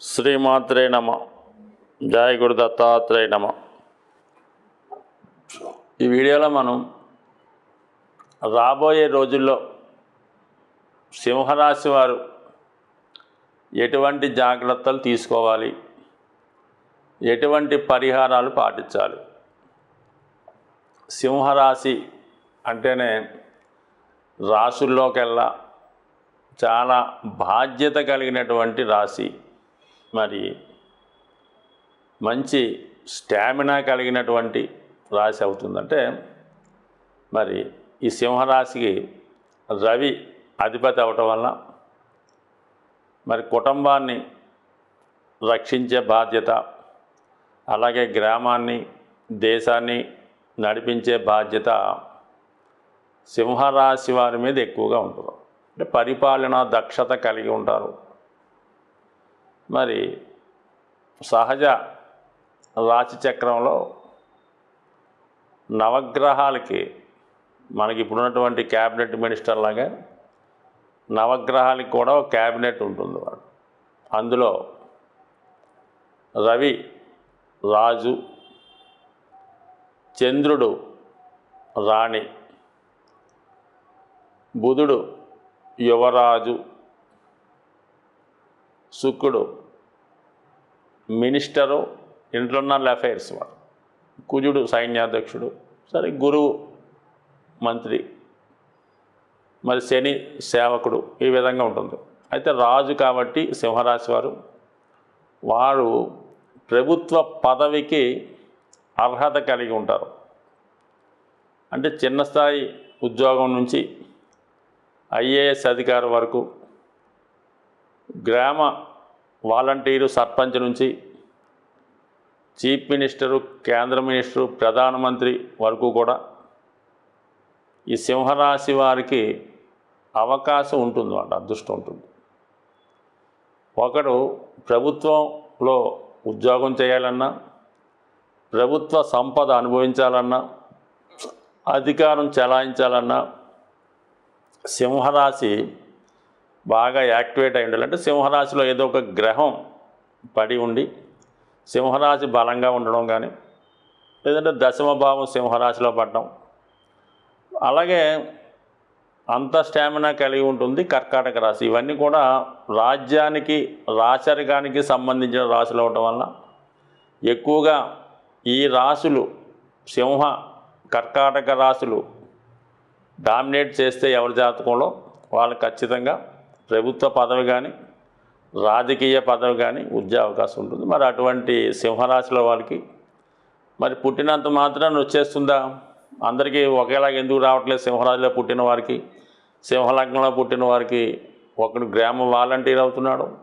శ్రీమాత్రే నమ. జయ గురు దత్తాత్రేయ నమ. ఈ వీడియోలో మనం రాబోయే రోజుల్లో సింహరాశి వారు ఎటువంటి జాగ్రత్తలు తీసుకోవాలి? ఎటువంటి పరిహారాలు పాటించాలి? సింహరాశి అంటేనే రాసుల్లోకెల్లా చాలా బాధ్యత కలిగినటువంటి రాశి. మరి మంచి స్టామినా కలిగినటువంటి రాశి అవుతుందంటే మరి ఈ సింహరాశికి రవి అధిపతి అవటం వల్ల మరి కుటుంబాన్ని రక్షించే బాధ్యత అలాగే గ్రామాన్ని దేశాన్ని నడిపించే బాధ్యత సింహరాశి వారి మీద ఎక్కువగా ఉంటుంది. అంటే పరిపాలన దక్షత కలిగి ఉంటారు. మరి సహజ రాశిచక్రంలో నవగ్రహాలకి మనకి ఇప్పుడున్నటువంటి క్యాబినెట్ మినిస్టర్ లాగా నవగ్రహాలకి కూడా ఒక క్యాబినెట్ ఉంటుంది వాడు. అందులో రవి రాజు చంద్రుడు రాణి బుధుడు యువరాజు శుక్రుడు మినిస్టరు ఇంటర్నల్ అఫైర్స్ వాడు. కుజుడు సైన్యాధ్యక్షుడు సరే గురువు మంత్రి మరి శని సేవకుడు ఈ విధంగా ఉంటుంది. అయితే రాజు కాబట్టి సింహరాశి వారు వారు ప్రభుత్వ పదవికి అర్హత కలిగి ఉంటారు. అంటే చిన్న స్థాయి ఉద్యోగం నుంచి ఐఏఎస్ అధికారి వరకు గ్రామ వాలంటీరు సర్పంచ్ నుంచి చీఫ్ మినిస్టరు కేంద్ర మినిస్టరు ప్రధానమంత్రి వరకు కూడా ఈ సింహరాశి వారికి అవకాశం ఉంటుంది వాళ్ళ అదృష్టం ఉంటుంది. ఒకడు ప్రభుత్వంలో ఉద్యోగం చేయాలన్నా ప్రభుత్వ సంపద అనుభవించాలన్నా అధికారం చెలాయించాలన్నా సింహరాశి బాగా యాక్టివేట్ అయి ఉండాలంటే సింహరాశిలో ఏదో ఒక గ్రహం పడి ఉండి సింహరాశి బలంగా ఉండడం కానీ లేదంటే దశమ భావం సింహరాశిలో పడడం. అలాగే అంత స్టామినా కలిగి ఉంటుంది కర్కాటక రాశి. ఇవన్నీ కూడా రాజ్యానికి రాచరికానికి సంబంధించిన రాశులు అవటం వల్ల ఎక్కువగా ఈ రాశులు సింహ కర్కాటక రాశులు డామినేట్ చేస్తే ఎవరి జాతకంలో? వాళ్ళు ఖచ్చితంగా ప్రభుత్వ పదవి కానీ రాజకీయ పదవి కానీ ఉద్యోగ అవకాశం ఉంటుంది. మరి అటువంటి సింహరాశుల వాళ్ళకి మరి పుట్టినంత మాత్రాన్ని వచ్చేస్తుందా? అందరికీ ఒకేలాగా ఎందుకు రావట్లేదు సింహరాశిలో పుట్టిన వారికి? సింహలగ్నంలో పుట్టిన వారికి ఒకడు గ్రామ వాలంటీర్ అవుతున్నాడు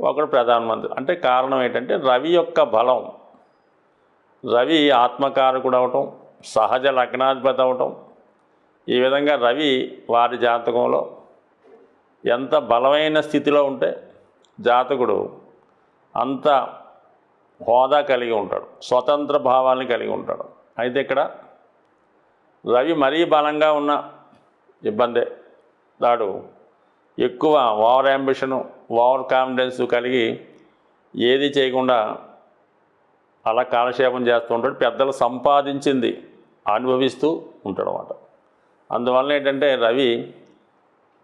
ఒకడు ప్రధానమంత్రి. అంటే కారణం ఏంటంటే రవి యొక్క బలం. రవి ఆత్మకారకుడు అవటం సహజ లగ్నాధిపతి అవటం. ఈ విధంగా రవి వారి జాతకంలో ఎంత బలమైన స్థితిలో ఉంటే జాతకుడు అంత హోదా కలిగి ఉంటాడు స్వతంత్ర భావాన్ని కలిగి ఉంటాడు. అయితే ఇక్కడ రవి మరీ బలంగా ఉన్న ఇబ్బందే. దాడు ఎక్కువ ఓవర్ అంబిషను ఓవర్ కాన్ఫిడెన్స్ కలిగి ఏది చేయకుండా అలా కాలక్షేపం చేస్తూ ఉంటాడు. పెద్దలు సంపాదించింది అనుభవిస్తూ ఉంటాడు అన్నమాట అందువల్ల ఏంటంటే రవి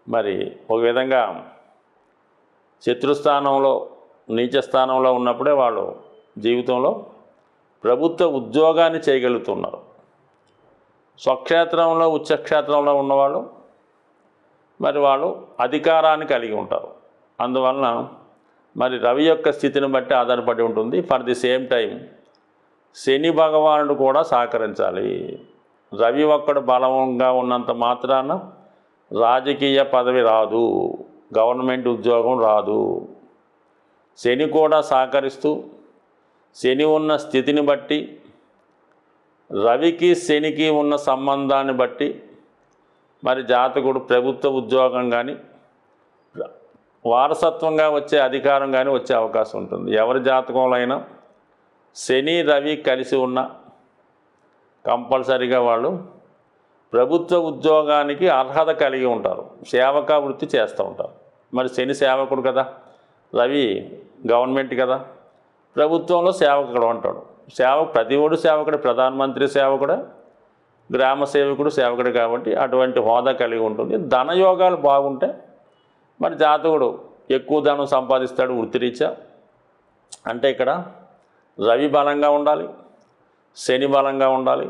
మరి ఒక విధంగా శత్రుస్థానంలో నీచ స్థానంలో ఉన్నప్పుడే వాళ్ళు జీవితంలో ప్రభుత్వ ఉద్యోగాన్ని చేయగలుగుతున్నారు. స్వక్షేత్రంలో ఉచ్చక్షేత్రంలో ఉన్నవాళ్ళు మరి వాళ్ళు అధికారాన్ని కలిగి ఉంటారు. అందువలన మరి రవి యొక్క స్థితిని బట్టి ఆధారపడి ఉంటుంది. For the same time Shani భగవానుడు కూడా సహకరించాలి. రవి ఒక్కడు బలంగా ఉన్నంత మాత్రాన రాజకీయ పదవి రాదు గవర్నమెంట్ ఉద్యోగం రాదు. శని కూడా సహకరిస్తూ శని ఉన్న స్థితిని బట్టి రవికి శనికి ఉన్న సంబంధాన్ని బట్టి మరి జాతకుడు ప్రభుత్వ ఉద్యోగం కానీ వారసత్వంగా వచ్చే అధికారం కానీ వచ్చే అవకాశం ఉంటుంది. ఎవరి జాతకంలో అయినా శని రవి కలిసి ఉన్న కంపల్సరీగా వాళ్ళు ప్రభుత్వ ఉద్యోగానికి అర్హత కలిగి ఉంటారు. సేవకా వృత్తి చేస్తూ ఉంటారు. మరి శని సేవకుడు కదా రవి గవర్నమెంట్ కదా ప్రభుత్వంలో సేవకుడు అంటాడు. సేవ ప్రతి ఒడు సేవకుడు ప్రధానమంత్రి సేవకుడు గ్రామ సేవకుడు సేవకుడు కాబట్టి అటువంటి హోదా కలిగి ఉంటుంది. ధనయోగాలు బాగుంటే మరి జాతకుడు ఎక్కువ ధనం సంపాదిస్తాడు వృత్తిరీత్యా. అంటే ఇక్కడ రవి బలంగా ఉండాలి శని బలంగా ఉండాలి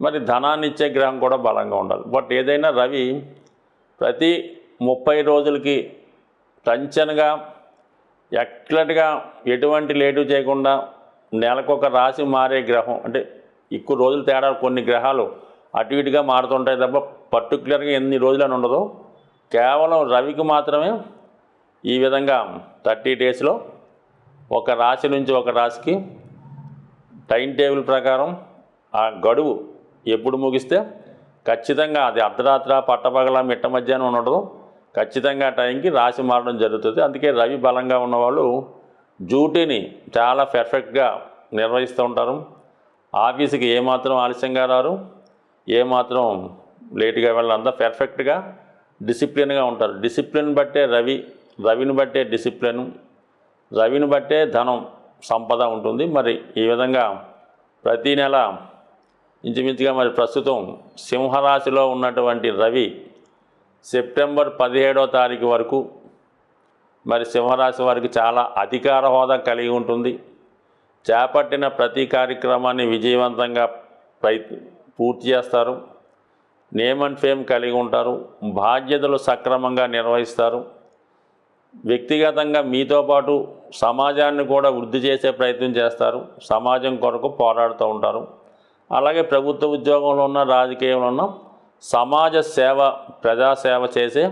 మరి ధనాన్ని ఇచ్చే గ్రహం కూడా బలంగా ఉండాలి. బట్ ఏదైనా రవి ప్రతి ముప్పై రోజులకి టంచన్గా ఎక్లట్గా ఎటువంటి లేటు చేయకుండా నెలకొక రాశి మారే గ్రహం. అంటే ఎక్కువ రోజులు తేడా కొన్ని గ్రహాలు అటు ఇటుగా మారుతుంటాయి తప్ప పర్టికులర్గా ఎన్ని రోజులని ఉండదు కేవలం రవికి మాత్రమే ఈ విధంగా థర్టీ డేస్లో ఒక రాశి నుంచి ఒక రాశికి టైం టేబుల్ ప్రకారం ఆ గడువు ఎప్పుడు ముగిస్తే ఖచ్చితంగా అది అర్ధరాత్ర పట్టపగల మిట్ట మధ్యాహ్నం ఉండదు. ఖచ్చితంగా టైంకి రాశి మారడం జరుగుతుంది. అందుకే రవి బలంగా ఉన్నవాళ్ళు డ్యూటీని చాలా పెర్ఫెక్ట్గా నిర్వహిస్తూ ఉంటారు. ఆఫీస్కి ఏమాత్రం ఆలస్యంగా రారు. ఏమాత్రం లేటుగా వెళ్ళాలంతా పెర్ఫెక్ట్గా డిసిప్లిన్గా ఉంటారు. డిసిప్లిన్ బట్టే రవి రవిని బట్టే డిసిప్లిన్ రవిని బట్టే ధనం సంపద ఉంటుంది. మరి ఈ విధంగా ప్రతీ నెల ఇంచుమించుగా మరి ప్రస్తుతం సింహరాశిలో ఉన్నటువంటి రవి సెప్టెంబర్ పదిహేడో తారీఖు వరకు మరి సింహరాశి వారికి చాలా అధికార హోదా కలిగి ఉంటుంది. చేపట్టిన ప్రతి కార్యక్రమాన్ని విజయవంతంగా ప్రయత్ పూర్తి చేస్తారు. నేమ్ అండ్ ఫేమ్ కలిగి ఉంటారు. బాధ్యతలు సక్రమంగా నిర్వహిస్తారు. వ్యక్తిగతంగా మీతో పాటు సమాజాన్ని కూడా వృద్ధి చేసే ప్రయత్నం చేస్తారు. సమాజం కొరకు పోరాడుతూ ఉంటారు. అలాగే ప్రభుత్వ ఉద్యోగంలో ఉన్న రాజకీయంలో ఉన్న సమాజ సేవ ప్రజాసేవ చేసే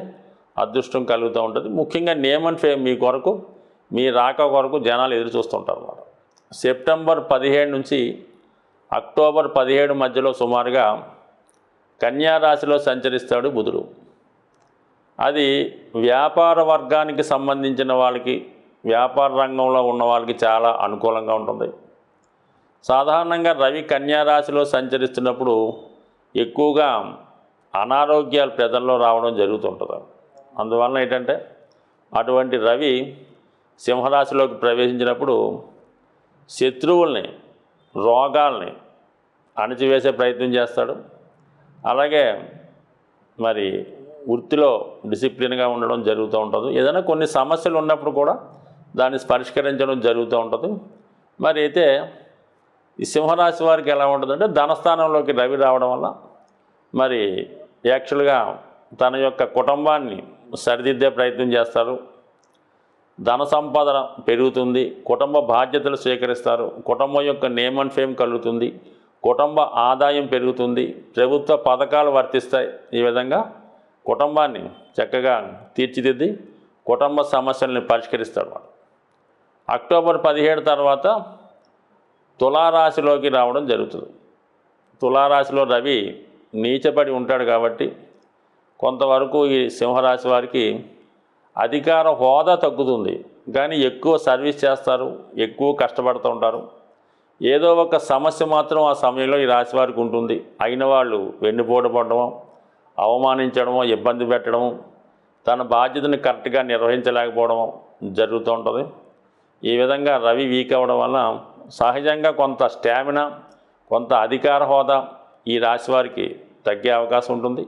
అదృష్టం కలుగుతూ ఉంటుంది. ముఖ్యంగా నేమ్ అండ్ ఫేమ్ మీ కొరకు మీ రాక కొరకు జనాలు ఎదురు చూస్తుంటారు అన్నమాట. సెప్టెంబర్ పదిహేడు నుంచి అక్టోబర్ పదిహేడు మధ్యలో సుమారుగా కన్యా రాశిలో సంచరిస్తాడు బుధుడు. అది వ్యాపార వర్గానికి సంబంధించిన వాళ్ళకి వ్యాపార రంగంలో ఉన్న వాళ్ళకి చాలా అనుకూలంగా ఉంటుంది. సాధారణంగా రవి కన్యారాశిలో సంచరిస్తున్నప్పుడు ఎక్కువగా అనారోగ్యాలు ప్రజల్లో రావడం జరుగుతుంటుంది. అందువలన ఏంటంటే అటువంటి రవి సింహరాశిలోకి ప్రవేశించినప్పుడు శత్రువుల్ని రోగాల్ని అణచివేసే ప్రయత్నం చేస్తాడు. అలాగే మరి వృత్తిలో డిసిప్లిన్గా ఉండడం జరుగుతూ ఉంటుంది. ఏదైనా కొన్ని సమస్యలు ఉన్నప్పుడు కూడా దాన్ని పరిష్కరించడం జరుగుతూ ఉంటుంది. మరి అయితే ఈ సింహరాశి వారికి ఎలా ఉంటుందంటే ధనస్థానంలోకి రవి రావడం వల్ల మరి యాక్చువల్గా తన యొక్క కుటుంబాన్ని సరిదిద్దే ప్రయత్నం చేస్తారు. ధన సంపాదన పెరుగుతుంది కుటుంబ బాధ్యతలు స్వీకరిస్తారు కుటుంబం యొక్క నేమ్ అండ్ ఫేమ్ కలుగుతుంది కుటుంబ ఆదాయం పెరుగుతుంది ప్రభుత్వ పథకాలు వర్తిస్తాయి. ఈ విధంగా కుటుంబాన్ని చక్కగా తీర్చిదిద్ది కుటుంబ సమస్యల్ని పరిష్కరిస్తాడు అక్టోబర్ పదిహేడు తర్వాత తులారాశిలోకి రావడం జరుగుతుంది. తులారాశిలో రవి నీచబడి ఉంటాడు కాబట్టి కొంతవరకు ఈ సింహరాశి వారికి అధికార హోదా తగ్గుతుంది. కానీ ఎక్కువ సర్వీస్ చేస్తారు ఎక్కువ కష్టపడుతూ ఉంటారు. ఏదో ఒక సమస్య మాత్రం ఆ సమయంలో ఈ రాశి వారికి ఉంటుంది. అయిన వాళ్ళు వెన్నుపోటు పడడమో అవమానించడమో ఇబ్బంది పెట్టడము తన బాధ్యతను కరెక్ట్గా నిర్వహించలేకపోవడం జరుగుతూ ఉంటుంది. ఈ విధంగా రవి వీక్ అవ్వడం వల్ల సహజంగా కొంత స్టామినా కొంత అధికార హోదా ఈ రాశి వారికి తగ్గే అవకాశం ఉంటుంది.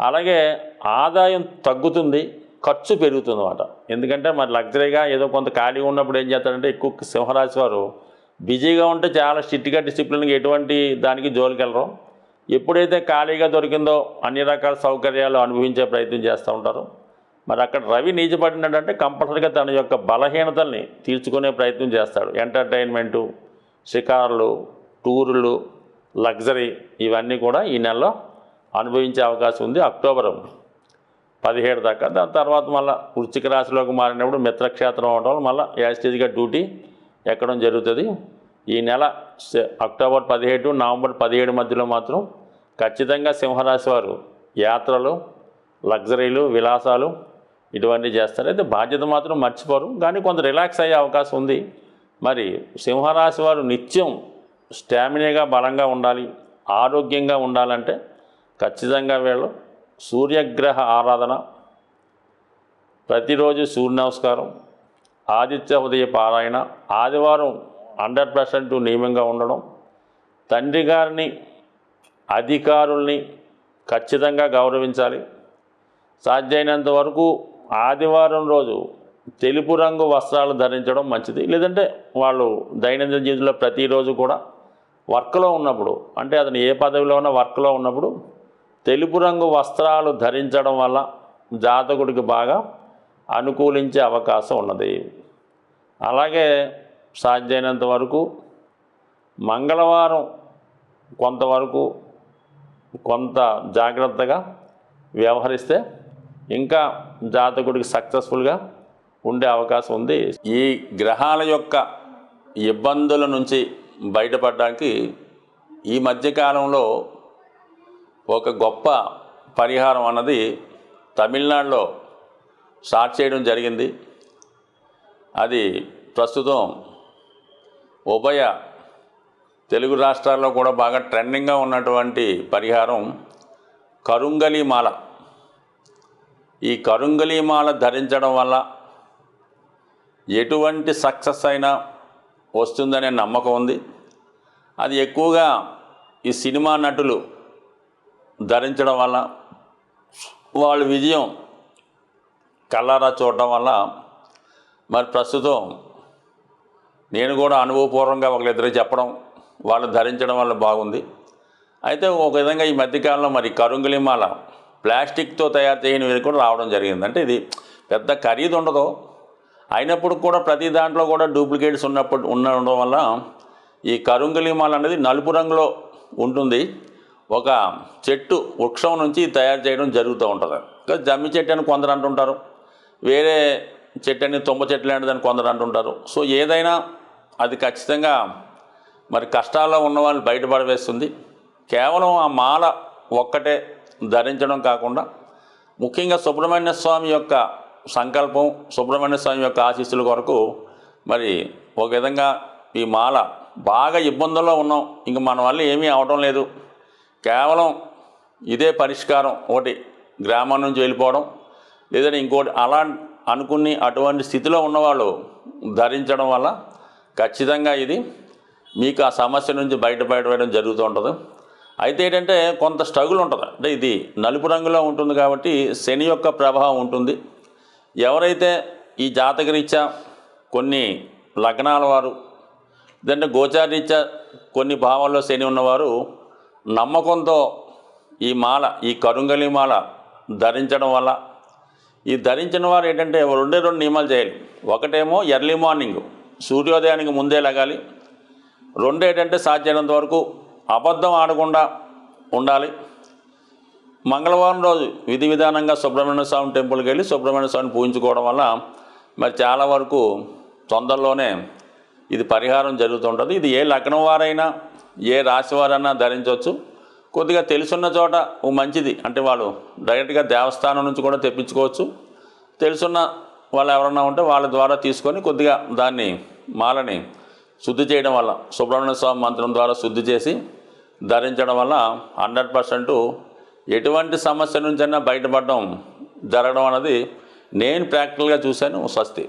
అలాగే ఆదాయం తగ్గుతుంది ఖర్చు పెరుగుతుంది అన్నమాట ఎందుకంటే మరి లగ్జరీగా ఏదో కొంత ఖాళీ ఉన్నప్పుడు ఏం చేస్తారంటే ఎక్కువ సింహరాశి వారు బిజీగా ఉంటే చాలా స్ట్రిక్ట్గా డిసిప్లిన్గా ఎటువంటి దానికి జోలికెళ్ళరు. ఎప్పుడైతే ఖాళీగా దొరికిందో అన్ని రకాల సౌకర్యాలు అనుభవించే ప్రయత్నం చేస్తూ ఉంటారు. మరి అక్కడ రవి నీచపడినాడంటే కంపల్సరీగా తన యొక్క బలహీనతల్ని తీర్చుకునే ప్రయత్నం చేస్తాడు. ఎంటర్టైన్మెంటు షికారులు టూర్లు లగ్జరీ ఇవన్నీ కూడా ఈ నెలలో అనుభవించే అవకాశం ఉంది అక్టోబర్ పదిహేడు దాకా. దాని తర్వాత మళ్ళీ వృశ్చిక రాశిలోకి మారినప్పుడు మిత్రక్షేత్రం అవడం వల్ల మళ్ళీ యాస్టేజ్గా డ్యూటీ ఎక్కడం జరుగుతుంది. ఈ నెల అక్టోబర్ పదిహేడు నవంబర్ పదిహేడు మధ్యలో మాత్రం ఖచ్చితంగా సింహరాశి వారు యాత్రలు లగ్జరీలు విలాసాలు ఇటువంటివి చేస్తారు. అయితే బాధ్యత మాత్రం మర్చిపోరు. కానీ కొంత రిలాక్స్ అయ్యే అవకాశం ఉంది. మరి సింహరాశి వారు నిత్యం స్టామినాగా బలంగా ఉండాలి ఆరోగ్యంగా ఉండాలంటే ఖచ్చితంగా వీళ్ళు సూర్యగ్రహ ఆరాధన ప్రతిరోజు సూర్య నమస్కారం ఆదిత్య ఉదయ పారాయణ ఆదివారం హండ్రెడ్ పర్సెంట్ నియమంగా ఉండడం తండ్రి గారిని అధికారుల్ని ఖచ్చితంగా గౌరవించాలి. సాధ్యమైనంత వరకు ఆదివారం రోజు తెలుపు రంగు వస్త్రాలు ధరించడం మంచిది. లేదంటే వాళ్ళు దైనందిన జీవితంలో ప్రతిరోజు కూడా వర్క్లో ఉన్నప్పుడు అంటే అతను ఏ పదవిలో ఉన్నా వర్క్లో ఉన్నప్పుడు తెలుపు రంగు వస్త్రాలు ధరించడం వల్ల జాతకుడికి బాగా అనుకూలించే అవకాశం ఉన్నది. అలాగే సాధ్యమైనంత వరకు మంగళవారం కొంతవరకు కొంత జాగ్రత్తగా వ్యవహరిస్తే ఇంకా జాతకుడికి సక్సెస్ఫుల్గా ఉండే అవకాశం ఉంది. ఈ గ్రహాల యొక్క ఇబ్బందుల నుంచి బయటపడడానికి ఈ మధ్యకాలంలో ఒక గొప్ప పరిహారం అన్నది తమిళనాడులో స్టార్ట్ చేయడం జరిగింది. అది ప్రస్తుతం ఉభయ తెలుగు రాష్ట్రాల్లో కూడా బాగా ట్రెండింగ్గా ఉన్నటువంటి పరిహారం కరుంగలి మాల ఈ కరుంగలీమాల ధరించడం వల్ల ఎటువంటి సక్సెస్ అయినా వస్తుందనే నమ్మకం ఉంది. అది ఎక్కువగా ఈ సినిమా నటులు ధరించడం వల్ల వాళ్ళ విజయం కళ్ళారా చూడటం వల్ల మరి ప్రస్తుతం నేను కూడా అనుభవపూర్వకంగా ఒకరిద్దరికి చెప్పడం వాళ్ళు ధరించడం వల్ల బాగుంది. అయితే ఒక విధంగా ఈ మధ్యకాలంలో మరి కరుంగులిమాల ప్లాస్టిక్తో తయారు చేయనివి కూడా రావడం జరిగింది. అంటే ఇది పెద్ద ఖరీదు ఉండదు. అయినప్పుడు కూడా ప్రతి దాంట్లో కూడా డూప్లికేట్స్ ఉన్నప్పుడు ఉండడం వల్ల ఈ కరుంగలిమాల అనేది నలుపు రంగులో ఉంటుంది. ఒక చెట్టు వృక్షం నుంచి తయారు చేయడం జరుగుతూ ఉంటుంది. ఇంకా జమ్మి చెట్టు అని కొందరు అంటుంటారు. వేరే చెట్టు అని తుమ్మ చెట్టు లాంటిదని కొందరు అంటుంటారు. సో ఏదైనా అది ఖచ్చితంగా మరి కష్టాల్లో ఉన్న వాళ్ళు బయటపడవేస్తుంది. కేవలం ఆ మాల ఒక్కటే ధరించడం కాకుండా ముఖ్యంగా సుబ్రహ్మణ్య స్వామి యొక్క సంకల్పం సుబ్రహ్మణ్య స్వామి యొక్క ఆశీస్సుల కొరకు మరి ఒక విధంగా ఈ మాల బాగా ఇబ్బందుల్లో ఉన్నాం. ఇంక మన వల్ల ఏమీ అవడం లేదు. కేవలం ఇదే పరిష్కారం ఒకటి గ్రామం నుంచి వెళ్ళిపోవడం. లేదంటే ఇంకోటి అలా అనుకుని అటువంటి స్థితిలో ఉన్నవాళ్ళు ధరించడం వల్ల ఖచ్చితంగా ఇది మీకు ఆ సమస్య నుంచి బయటపడడం జరుగుతూ ఉంటుంది. అయితే ఏంటంటే కొంత స్ట్రగుల్ ఉంటుంది. అంటే ఇది నలుపు రంగులో ఉంటుంది కాబట్టి శని యొక్క ప్రభావం ఉంటుంది. ఎవరైతే ఈ జాతకరీత్యా కొన్ని లగ్నాల వారు లేదంటే గోచారీత్యా కొన్ని భావాల్లో శని ఉన్నవారు నమ్మకంతో ఈ మాల ఈ కరుంగలి మాల ధరించడం వల్ల ఈ ధరించిన వారు ఏంటంటే రెండే రెండు నియమాలు చేయాలి. ఒకటేమో ఎర్లీ మార్నింగ్ సూర్యోదయానికి ముందే లగాలి. రెండు ఏంటంటే సాధ్యమైనంత వరకు అబద్ధం ఆడకుండా ఉండాలి. మంగళవారం రోజు విధి విధానంగా సుబ్రహ్మణ్య స్వామి టెంపుల్కి వెళ్ళి సుబ్రహ్మణ్య స్వామిని పూజించుకోవడం వల్ల మరి చాలా వరకు తొందరలోనే ఇది పరిహారం జరుగుతుంటుంది. ఇది ఏ లగ్నం వారైనా ఏ రాశి వారైనా ధరించవచ్చు కొద్దిగా తెలుసున్న చోట మంచిది అంటే వాళ్ళు డైరెక్ట్గా దేవస్థానం నుంచి కూడా తెప్పించుకోవచ్చు. తెలుసున్న వాళ్ళు ఎవరన్నా ఉంటే వాళ్ళ ద్వారా తీసుకొని కొద్దిగా దాన్ని మాలని శుద్ధి చేయడం వల్ల సుబ్రహ్మణ్య స్వామి మంత్రం ద్వారా శుద్ధి చేసి ధరించడం వల్ల హండ్రెడ్ పర్సెంట్ ఎటువంటి సమస్య నుంచైనా బయటపడడం జరగడం అనేది నేను ప్రాక్టికల్గా చూశాను స్వస్తి.